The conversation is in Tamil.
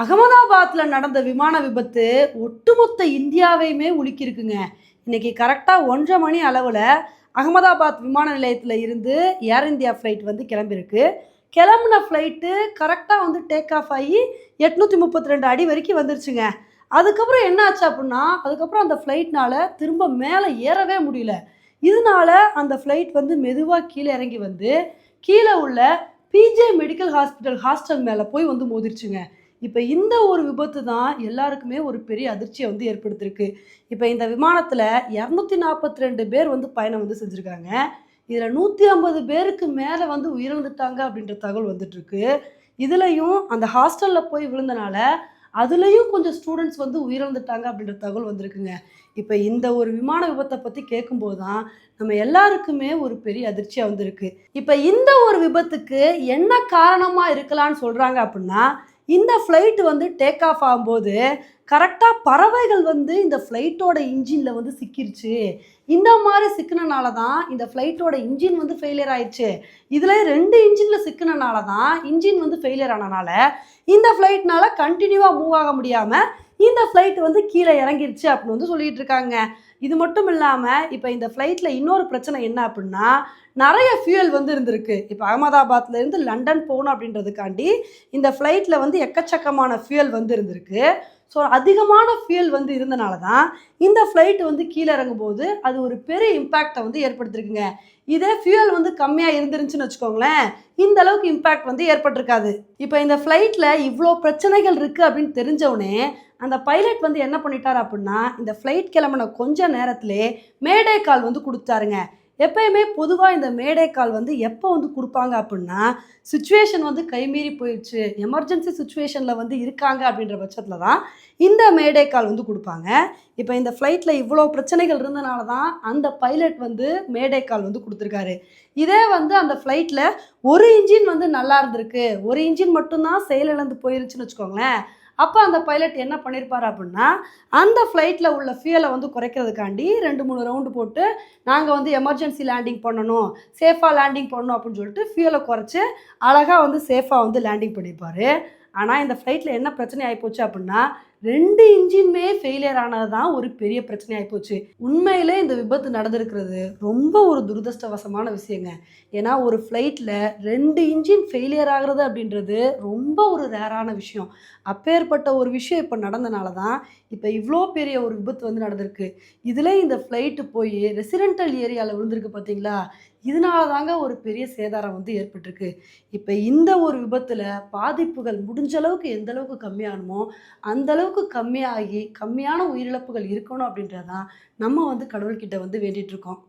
அகமதாபாத்தில் நடந்த விமான விபத்து ஒட்டுமொத்த இந்தியாவையுமே உலுக்கியிருக்குங்க. இன்றைக்கி கரெக்டாக ஒன்றரை மணி அளவில் அகமதாபாத் விமான நிலையத்தில் இருந்து ஏர் இந்தியா ஃப்ளைட் வந்து கிளம்பியிருக்கு. கிளம்புன ஃப்ளைட்டு கரெக்டாக வந்து டேக் ஆஃப் ஆகி எட்நூற்றி முப்பத்தி ரெண்டு அடி வரைக்கும் வந்துருச்சுங்க. அதுக்கப்புறம் என்ன ஆச்சு அப்படின்னா அதுக்கப்புறம் அந்த ஃப்ளைட்னால் திரும்ப மேலே ஏறவே முடியல. இதனால அந்த ஃப்ளைட் வந்து மெதுவாக கீழே இறங்கி வந்து கீழே உள்ள பிஜே மெடிக்கல் ஹாஸ்பிட்டல் ஹாஸ்டல் மேலே போய் வந்து மோதிருச்சுங்க. இப்போ இந்த ஒரு விபத்து தான் எல்லாருக்குமே ஒரு பெரிய அதிர்ச்சியை வந்து ஏற்படுத்திருக்கு. இப்போ இந்த விமானத்தில் இரநூத்தி நாற்பத்தி ரெண்டு பேர் வந்து பயணம் வந்து செஞ்சுருக்காங்க. இதில் நூற்றி ஐம்பது பேருக்கு மேலே வந்து உயிரிழந்துட்டாங்க அப்படின்ற தகவல் வந்துட்டுருக்கு. இதுலேயும் அந்த ஹாஸ்டலில் போய் விழுந்தனால அதுலேயும் கொஞ்சம் ஸ்டூடெண்ட்ஸ் வந்து உயிரிழந்துட்டாங்க அப்படின்ற தகவல் வந்திருக்குங்க. இப்போ இந்த ஒரு விமான விபத்தை பற்றி கேட்கும்போது தான் நம்ம எல்லாருக்குமே ஒரு பெரிய அதிர்ச்சியாக வந்திருக்கு. இப்போ இந்த ஒரு விபத்துக்கு என்ன காரணமாக இருக்கலாம்னு சொல்கிறாங்க அப்படின்னா இந்த ஃப்ளைட் வந்து டேக் ஆஃப் ஆகும்போது கரெக்டாக பறவைகள் வந்து இந்த ஃப்ளைட்டோட இன்ஜினில் வந்து சிக்கிருச்சு. இந்த மாதிரி சிக்கினனால தான் இந்த ஃப்ளைட்டோட இன்ஜின் வந்து ஃபெயிலியர் ஆயிடுச்சு இதில் ரெண்டு இன்ஜினில் சிக்கினனால தான் இன்ஜின் வந்து ஃபெயிலியர் ஆனனால இந்த ஃப்ளைட்னால கண்டினியூவாக மூவ் ஆக முடியாமல் இந்த ஃப்ளைட் வந்து கீழே இறங்கிருச்சு அப்படின்னு வந்து சொல்லிட்டு இருக்காங்க. இது மட்டும் இல்லாமல் இப்போ இந்த ஃப்ளைட்டில் இன்னொரு பிரச்சனை என்ன அப்படின்னா நிறைய ஃபியூயல் வந்து இருந்திருக்கு. இப்போ அகமதாபாத்லேருந்து லண்டன் போகணும் அப்படின்றதுக்காண்டி இந்த ஃப்ளைட்டில் வந்து எக்கச்சக்கமான ஃபியூயல் வந்து இருந்திருக்கு. ஸோ அதிகமான ஃபியூல் வந்து இருந்தனால தான் இந்த ஃப்ளைட் வந்து கீழே இறங்கும்போது அது ஒரு பெரிய இம்பேக்டை வந்து ஏற்படுத்திருக்குங்க. இதே ஃபியூயல் வந்து கம்மியாக இருந்துருந்துச்சுன்னு வச்சுக்கோங்களேன் இந்த அளவுக்கு இம்பேக்ட் வந்து ஏற்பட்டிருக்காது. இப்போ இந்த ஃப்ளைட்டில் இவ்வளோ பிரச்சனைகள் இருக்குது அப்படின்னு தெரிஞ்சவுடனே அந்த பைலட் வந்து என்ன பண்ணிட்டார் அப்படின்னா இந்த ஃப்ளைட் கிளம்பின கொஞ்ச நேரத்திலே மேடே கால் வந்து கொடுத்தாருங்க எப்பயுமே பொதுவாக இந்த மேடை கால் வந்து எப்போ வந்து கொடுப்பாங்க அப்படின்னா சுச்சுவேஷன் வந்து கைமீறி போயிடுச்சு எமர்ஜென்சி சுச்சுவேஷனில் வந்து இருக்காங்க அப்படின்ற பட்சத்தில் தான் இந்த மேடை கால் வந்து கொடுப்பாங்க. இப்போ இந்த ஃப்ளைட்டில் இவ்வளோ பிரச்சனைகள் இருந்தனால தான் அந்த பைலட் வந்து மேடை கால் வந்து கொடுத்துருக்காரு. இதே வந்து அந்த ஃப்ளைட்டில் ஒரு இன்ஜின் வந்து நல்லா இருந்திருக்கு. ஒரு இன்ஜின் மட்டும்தான் செயலிழந்து போயிருச்சுன்னு வச்சுக்கோங்களேன். அப்போ அந்த பைலட் என்ன பண்ணியிருப்பார் அப்படின்னா அந்த ஃப்ளைட்டில் உள்ள ஃபியூலை வந்து குறைக்கிறதுக்காண்டி ரெண்டு மூணு ரவுண்டு போட்டு நாங்கள் வந்து எமர்ஜென்சி லேண்டிங் பண்ணணும் சேஃபாக லேண்டிங் பண்ணணும் அப்படின்னு சொல்லிட்டு ஃபியூலை குறைச்சி அழகாக வந்து சேஃபாக வந்து லேண்டிங் பண்ணியிருப்பார் ஆனால் இந்த ஃப்ளைட்டில் என்ன பிரச்சனை ஆகிப்போச்சு அப்படின்னா ரெண்டு இன்ஜினுமே ஃபெயிலியர் ஆனது தான் ஒரு பெரிய பிரச்சனையாகி ஆகிப்போச்சு உண்மையிலே இந்த விபத்து நடந்திருக்கிறது ரொம்ப ஒரு துரதிருஷ்டவசமான விஷயங்க. ஏன்னா ஒரு ஃப்ளைட்டில் ரெண்டு இன்ஜின் ஃபெயிலியர் ஆகிறது அப்படின்றது ரொம்ப ஒரு ரேரான விஷயம். அப்பேற்பட்ட ஒரு விஷயம் இப்போ நடந்தனால தான் இப்போ இவ்வளோ பெரிய ஒரு விபத்து வந்து நடந்திருக்கு. இதில் இந்த ஃப்ளைட்டு போய் ரெசிடென்டல் ஏரியாவில் விழுந்திருக்கு பார்த்தீங்களா இதனால தாங்க ஒரு பெரிய சேதாரம் வந்து ஏற்பட்டிருக்கு. இப்போ இந்த ஒரு விபத்தில் பாதிப்புகள் முடிஞ்ச அளவுக்கு எந்த அளவுக்கு கம்மியாகணுமோ அந்தளவுக்கு அளவுக்கு கம்மியாகி கம்மியான உயிரிழப்புகள் இருக்கணும் அப்படின்றதான் நம்ம வந்து கடவுள்கிட்ட வந்து வேண்டிட்டு இருக்கோம்.